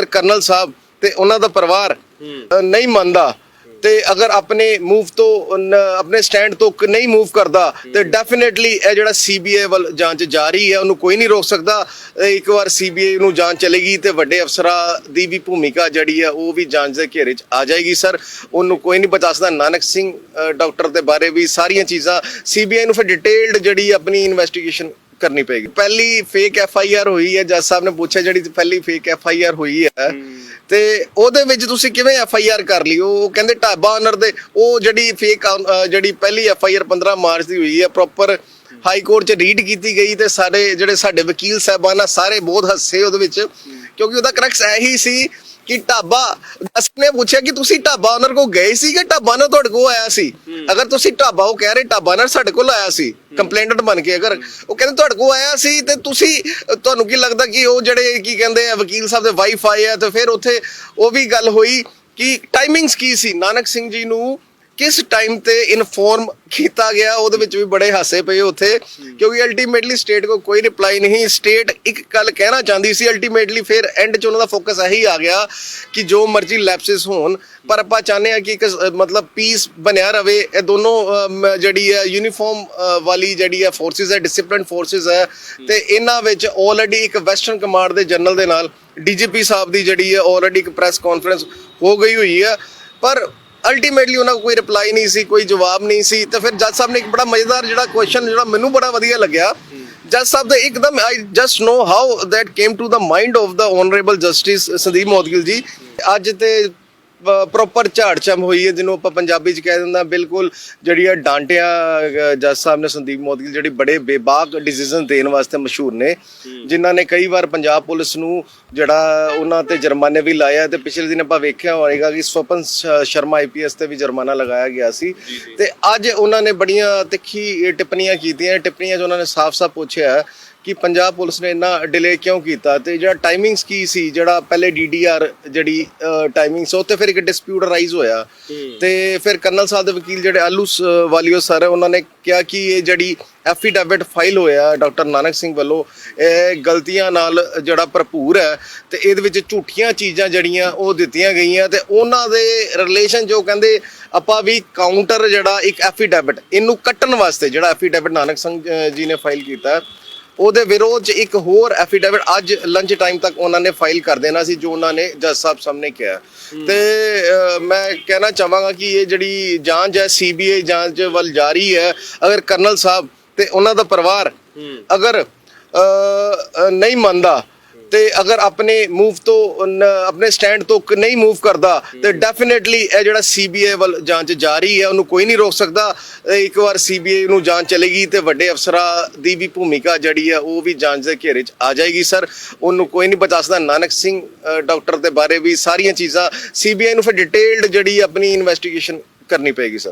ਅਗਰ ਕਰਨਲ ਸਾਹਿਬ ਤੇ ਉਹਨਾਂ ਦਾ ਪਰਿਵਾਰ ਨਹੀਂ ਮੰਨਦਾ ਤੇ ਅਗਰ ਆਪਣੇ ਮੂਵ ਤੋਂ ਆਪਣੇ ਸਟੈਂਡ ਤੋਂ ਨਹੀਂ ਮੂਵ ਕਰਦਾ, ਤੇ ਡੈਫੀਨਿਟਲੀ ਇਹ ਜਿਹੜਾ ਸੀਬੀਆਈ ਵੱਲ ਜਾਂਚ ਜਾਰੀ ਹੈ, ਉਹਨੂੰ ਕੋਈ ਨਹੀਂ ਰੋਕ ਸਕਦਾ। ਇੱਕ ਵਾਰ ਸੀਬੀਆਈ ਨੂੰ ਜਾਂਚ ਚਲੇਗੀ ਤੇ ਵੱਡੇ ਅਫਸਰਾਂ ਦੀ ਵੀ ਭੂਮਿਕਾ ਜਿਹੜੀ ਹੈ, ਉਹ ਵੀ ਜਾਂਚ ਦੇ ਘੇਰੇ 'ਚ ਆ ਜਾਏਗੀ, ਸਰ। ਉਹਨੂੰ ਕੋਈ ਨਹੀਂ ਬਚਾ ਸਕਦਾ। ਨਾਨਕ ਸਿੰਘ ਡਾਕਟਰ ਦੇ ਬਾਰੇ ਵੀ ਸਾਰੀਆਂ ਚੀਜ਼ਾਂ ਸੀਬੀਆਈ ਨੂੰ ਫਿਰ ਡਿਟੇਲਡ ਜਿਹੜੀ ਆਪਣੀ ਇਨਵੈਸਟੀਗੇਸ਼ਨ ਕਰਨੀ ਪਏਗੀ। ਪਹਿਲੀ ਫੇਕ ਐਫ ਆਈ ਆਰ ਹੋਈ ਹੈ ਜੱਜ ਸਾਹਿਬ ਨੇ ਪੁੱਛਿਆ ਜਿਹੜੀ ਪਹਿਲੀ ਫੇਕ ਐਫ ਆਈ ਆਰ ਹੋਈ ਹੈ। ਤੇ ਉਹਦੇ ਵਿੱਚ ਤੁਸੀਂ ਕਿਵੇਂ ਐਫ ਆਈ ਆਰ ਕਰ ਲਈ? ਉਹ ਕਹਿੰਦੇ ਢਾਬਾ ਓਨਰ ਦੇ ਉਹ ਜਿਹੜੀ ਫੇਕ ਜਿਹੜੀ ਪਹਿਲੀ ਐਫ ਆਈ ਆਰ 15 ਮਾਰਚ ਦੀ ਹੋਈ ਹੈ ਪ੍ਰੋਪਰ ਹਾਈ ਕੋਰਟ 'ਚ ਰੀਡ ਕੀਤੀ ਗਈ ਤੇ ਸਾਰੇ ਜਿਹੜੇ ਸਾਡੇ ਵਕੀਲ ਸਾਹਿਬਾਨ ਆ ਸਾਰੇ ਬਹੁਤ ਹੱਸੇ ਉਹਦੇ ਵਿੱਚ। ਕਿਉਂਕਿ ਉਹਦਾ ਕਰੈਕਸ ਇਹੀ ਸੀ ਕਿ ਢਾਬਾ ਜੱਜ ਨੇ ਪੁੱਛਿਆ ਕਿ ਤੁਸੀਂ ਢਾਬਾ ਓਨਰ ਕੋ ਗਏ ਸੀ ਕਿ ਢਾਬਾ ਨਾਲ ਤੁਹਾਡੇ ਕੋਲ ਆਇਆ ਸੀ? ਅਗਰ ਤੁਸੀਂ ਢਾਬਾ ਉਹ ਕਹਿ ਰਹੇ ਢਾਬਾ ਨਾਲ ਸਾਡੇ ਕੋਲ ਆਇਆ ਸੀ ਕੰਪਲੇਂਟਡ ਬਣ ਕੇ ਅਗਰ ਉਹ ਕਹਿੰਦੇ ਤੁਹਾਡੇ ਕੋਲ ਆਇਆ ਸੀ ਤੇ ਤੁਸੀਂ ਤੁਹਾਨੂੰ ਕੀ ਲੱਗਦਾ ਕਿ ਉਹ ਜਿਹੜੇ ਕੀ ਕਹਿੰਦੇ ਆ ਵਕੀਲ ਸਾਹਿਬ ਦੇ ਵਾਈਫ ਆਏ ਆ ਤੇ ਫਿਰ ਉੱਥੇ ਉਹ ਵੀ ਗੱਲ ਹੋਈ ਕਿ ਟਾਈਮਿੰਗਸ ਕੀ ਸੀ? ਨਾਨਕ ਸਿੰਘ ਜੀ ਨੂੰ ਕਿਸ ਟਾਈਮ ਤੇ ਇਨਫੋਰਮ ਕੀਤਾ ਗਿਆ ਉਹਦੇ ਵਿੱਚ ਵੀ ਬੜੇ ਹਾਸੇ ਪਏ ਉੱਥੇ ਕਿਉਂਕਿ ਅਲਟੀਮੇਟਲੀ ਸਟੇਟ ਕੋ ਕੋਈ ਰਿਪਲਾਈ ਨਹੀਂ ਸਟੇਟ ਇੱਕ ਗੱਲ ਕਹਿਣਾ ਚਾਹੁੰਦੀ ਸੀ ਅਲਟੀਮੇਟਲੀ ਫਿਰ ਐਂਡ 'ਚ ਉਹਨਾਂ ਦਾ ਫੋਕਸ ਇਹੀ ਆ ਗਿਆ ਕਿ ਜੋ ਮਰਜ਼ੀ ਲੈਪਸਿਸ ਹੋਣ ਪਰ ਆਪਾਂ ਚਾਹੁੰਦੇ ਆ ਕਿ ਇੱਕ ਮਤਲਬ ਪੀਸ ਬਣਿਆ ਰਵੇ ਇਹ ਦੋਨੋਂ ਅਮ, ਜਿਹੜੀ ਹੈ ਯੂਨੀਫਾਰਮ ਵਾਲੀ ਜਿਹੜੀ ਹੈ ਫੋਰਸਿਸ ਹੈ ਡਿਸਪਲਿਨ ਫੋਰਸਿਸ ਹੈ ਤੇ ਇਹਨਾਂ ਵਿੱਚ ਆਲਰੇਡੀ ਇੱਕ ਵੈਸਟਰਨ ਕਮਾਂਡ ਦੇ ਜਨਰਲ ਦੇ ਨਾਲ ਡੀਜੀਪੀ ਸਾਹਿਬ ਦੀ ਜਿਹੜੀ ਹੈ ਆਲਰੇਡੀ ਇੱਕ ਪ੍ਰੈਸ ਕਾਨਫਰੰਸ ਹੋ ਗਈ ਹੋਈ ਹੈ ਪਰ ਅਲਟੀਮੇਟਲੀ ਉਹਨਾਂ ਕੋਈ ਰਿਪਲਾਈ ਨਹੀਂ ਸੀ, ਕੋਈ ਜਵਾਬ ਨਹੀਂ ਸੀ। ਤੇ ਫਿਰ ਜੱਜ ਸਾਹਿਬ ਨੇ ਇੱਕ ਬੜਾ ਮਜ਼ੇਦਾਰ ਜਿਹੜਾ ਕੁਐਸਚਨ ਜਿਹੜਾ ਮੈਨੂੰ ਬੜਾ ਵਧੀਆ ਲੱਗਿਆ। ਜੱਜ ਸਾਹਿਬ ਦਾ ਇੱਕਦਮ I just know how that came to the mind of the honourable justice Sandeep Moudgil ji. ਅੱਜ ਤੇ ਪ੍ਰੋਪਰ ਝਾੜਚਮ ਹੋਈ ਹੈ ਜਿਹਨੂੰ ਆਪਾਂ ਪੰਜਾਬੀ ਚ ਕਹਿ ਦਿੰਦਾ ਬਿਲਕੁਲ ਜਿਹੜੀ ਆ ਡਾਂਟਿਆ ਜੱਜ ਸਾਹਿਬ ਨੇ ਸੰਦੀਪ ਮੋਦਗਿਲ ਜਿਹੜੀ ਬੜੇ ਬੇਬਾਕ ਡਿਸੀਜਨ ਦੇਣ ਵਾਸਤੇ ਮਸ਼ਹੂਰ ਨੇ ਜਿਨ੍ਹਾਂ ਨੇ ਕਈ ਵਾਰ ਪੰਜਾਬ ਪੁਲਿਸ ਨੂੰ ਜਿਹੜਾ ਉਹਨਾਂ ਤੇ ਜੁਰਮਾਨੇ ਵੀ ਲਾਇਆ ਤੇ ਪਿਛਲੇ ਦਿਨ ਆਪਾਂ ਵੇਖਿਆ ਹੋਵੇਗਾ ਕਿ ਸਵਪਨ ਸ਼ਰਮਾ ਆਈਪੀਐਸ ਤੇ ਵੀ ਜੁਰਮਾਨਾ ਲਗਾਇਆ ਗਿਆ ਸੀ। ਤੇ ਅੱਜ ਉਹਨਾਂ ਨੇ ਬੜੀਆਂ ਤਿੱਖੀ ਟਿੱਪਣੀਆਂ ਕੀਤੀਆਂ ਟਿੱਪਣੀਆਂ 'ਚ ਉਹਨਾਂ ਨੇ ਸਾਫ਼-ਸਾਫ਼ ਪੁੱਛਿਆ ਕਿ ਪੰਜਾਬ ਪੁਲਿਸ ਨੇ ਇੰਨਾ ਡਿਲੇ ਕਿਉਂ ਕੀਤਾ ਤੇ ਜਿਹੜਾ ਟਾਈਮਿੰਗਸ ਕੀ ਸੀ ਜਿਹੜਾ ਪਹਿਲੇ ਡੀਡੀਆਰ ਜਿਹੜੀ ਟਾਈਮਿੰਗ ਸੀ ਉੱਤੇ ਫਿਰ ਇੱਕ ਡਿਸਪਿਊਟ ਰਾਈਜ਼ ਹੋਇਆ। ਤੇ ਫਿਰ ਕਰਨਲ ਸਾਹਿਬ ਦੇ ਵਕੀਲ ਜਿਹੜੇ ਆਲੂ ਵਾਲੀਓ ਸਰ ਉਹਨਾਂ ਨੇ ਕਿਹਾ ਕਿ ਇਹ ਜਿਹੜੀ ਐਫੀਡੈਵਿਟ ਫਾਈਲ ਹੋਇਆ ਡਾਕਟਰ ਨਾਨਕ ਸਿੰਘ ਵੱਲੋਂ ਇਹ ਗਲਤੀਆਂ ਨਾਲ ਜਿਹੜਾ ਭਰਪੂਰ ਹੈ ਤੇ ਇਹਦੇ ਵਿੱਚ ਝੂਠੀਆਂ ਚੀਜ਼ਾਂ ਜਿਹੜੀਆਂ ਉਹ ਦਿੱਤੀਆਂ ਗਈਆਂ ਤੇ ਉਹਨਾਂ ਦੇ ਰਿਲੇਸ਼ਨ ਜੋ ਕਹਿੰਦੇ ਆਪਾਂ ਵੀ ਕਾਊਂਟਰ ਜਿਹੜਾ ਇੱਕ ਐਫੀਡੈਵਿਟ ਇਹਨੂੰ ਕੱਟਣ ਵਾਸਤੇ ਜਿਹੜਾ ਐਫੀਡੈਵਿਟ ਨਾਨਕ ਸਿੰਘ ਜੀ ਨੇ ਫਾਈਲ ਕੀਤਾ। ਹੈ, ਉਹਦੇ ਵਿਰੋਧ 'ਚ ਇੱਕ ਹੋਰ ਐਫੀਡੈਵਿਟ ਅੱਜ ਲੰਚ ਟਾਈਮ ਤੱਕ ਉਹਨਾਂ ਨੇ ਫਾਈਲ ਕਰ ਦੇਣਾ ਸੀ ਜੋ ਉਹਨਾਂ ਨੇ ਜੱਜ ਸਾਹਿਬ ਸਾਹਮਣੇ ਕਿਹਾ। ਤੇ ਮੈਂ ਕਹਿਣਾ ਚਾਹਾਂਗਾ ਕਿ ਇਹ ਜਿਹੜੀ ਜਾਂਚ ਹੈ ਸੀਬੀਆਈ ਜਾਂਚ ਵੱਲ ਜਾਰੀ ਹੈ। ਅਗਰ ਕਰਨਲ ਸਾਹਿਬ ਤੇ ਉਹਨਾਂ ਦਾ ਪਰਿਵਾਰ ਅਗਰ ਨਹੀਂ ਮੰਨਦਾ ਤੇ ਅਗਰ ਆਪਣੇ ਮੂਵ ਤੋਂ ਆਪਣੇ ਸਟੈਂਡ ਤੋਂ ਨਹੀਂ ਮੂਵ ਕਰਦਾ ਤੇ ਡੈਫੀਨਿਟਲੀ ਇਹ ਜਿਹੜਾ ਸੀਬੀਆਈ ਵੱਲ ਜਾਂਚ ਜਾਰੀ ਹੈ ਉਹਨੂੰ ਕੋਈ ਨਹੀਂ ਰੋਕ ਸਕਦਾ। ਇੱਕ ਵਾਰ ਸੀਬੀਆਈ ਨੂੰ ਜਾਂਚ ਚਲੇਗੀ ਤੇ ਵੱਡੇ ਅਫਸਰਾਂ ਦੀ ਵੀ ਭੂਮਿਕਾ ਜਿਹੜੀ ਹੈ ਉਹ ਵੀ ਜਾਂਚ ਦੇ ਘੇਰੇ 'ਚ ਆ ਜਾਏਗੀ ਸਰ। ਉਹਨੂੰ ਕੋਈ ਨਹੀਂ ਬਚਾ ਸਕਦਾ ਨਾਨਕ ਸਿੰਘ ਡਾਕਟਰ ਦੇ ਬਾਰੇ ਵੀ ਸਾਰੀਆਂ ਚੀਜ਼ਾਂ ਸੀਬੀਆਈ ਨੂੰ ਫਿਰ ਡਿਟੇਲਡ ਜਿਹੜੀ ਆਪਣੀ ਇਨਵੈਸਟੀਗੇਸ਼ਨ ਕਰਨੀ ਪਏਗੀ ਸਰ।